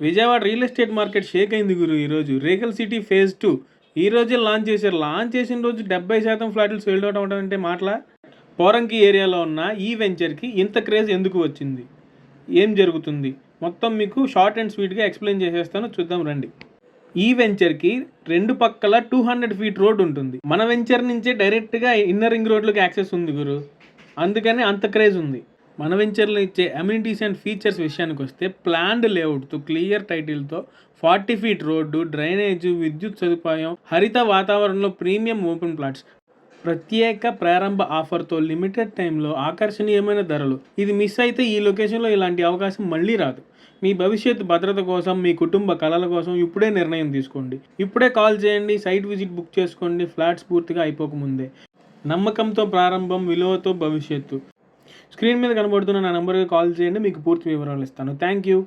Vijayawada real estate market shake అయింది గురు ఈరోజు. Regal city phase two. ఈ రోజే లాంచ్ చేశారు. లాంచ్ చేసిన రోజు డెబ్బై శాతం ఫ్లాట్లు సేల్డ్ అవుట్ అవడం అంటే మాటల? పోరంకి ఏరియాలో ఉన్న ఈ వెంచర్కి ఇంత క్రేజ్ ఎందుకు వచ్చింది? ఏం జరుగుతుంది? మొత్తం మీకు షార్ట్ అండ్ స్వీట్గా ఎక్స్ప్లెయిన్ చేసేస్తాను. చూద్దాం రండి. ఈ వెంచర్కి రెండు పక్కల టూ హండ్రెడ్ ఫీట్ రోడ్ ఉంటుంది. మన వెంచర్ నుంచే డైరెక్ట్గా ఇన్నర్ రింగ్ రోడ్లోకి యాక్సెస్ ఉంది గురు. అందుకని అంత క్రేజ్ ఉంది. మన వెంచర్లో ఇచ్చే అమ్యూనిటీస్ అండ్ ఫీచర్స్ విషయానికి వస్తే ప్లాన్డ్ లేఅవుట్తో క్లియర్ టైటిల్తో ఫార్టీ ఫీట్ రోడ్డు డ్రైనేజ్ విద్యుత్ సదుపాయం హరిత వాతావరణంలో ప్రీమియం ఓపెన్ ప్లాట్స్ ప్రత్యేక ప్రారంభ ఆఫర్తో లిమిటెడ్ టైంలో ఆకర్షణీయమైన ధరలు. ఇది మిస్ అయితే ఈ లొకేషన్లో ఇలాంటి అవకాశం మళ్ళీ రాదు. మీ భవిష్యత్ భద్రత కోసం మీ కుటుంబ కళల కోసం ఇప్పుడే నిర్ణయం తీసుకోండి. ఇప్పుడే కాల్ చేయండి సైట్ విజిట్ బుక్ చేసుకోండి ఫ్లాట్స్ పూర్తిగా అయిపోకముందే. నమ్మకంతో ప్రారంభం విలువతో భవిష్యత్తు. స్క్రీన్ మీద కనబడుతున్న నా నెంబర్కి కాల్ చేయండి మీకు పూర్తి వివరాలు ఇస్తాను. Thank you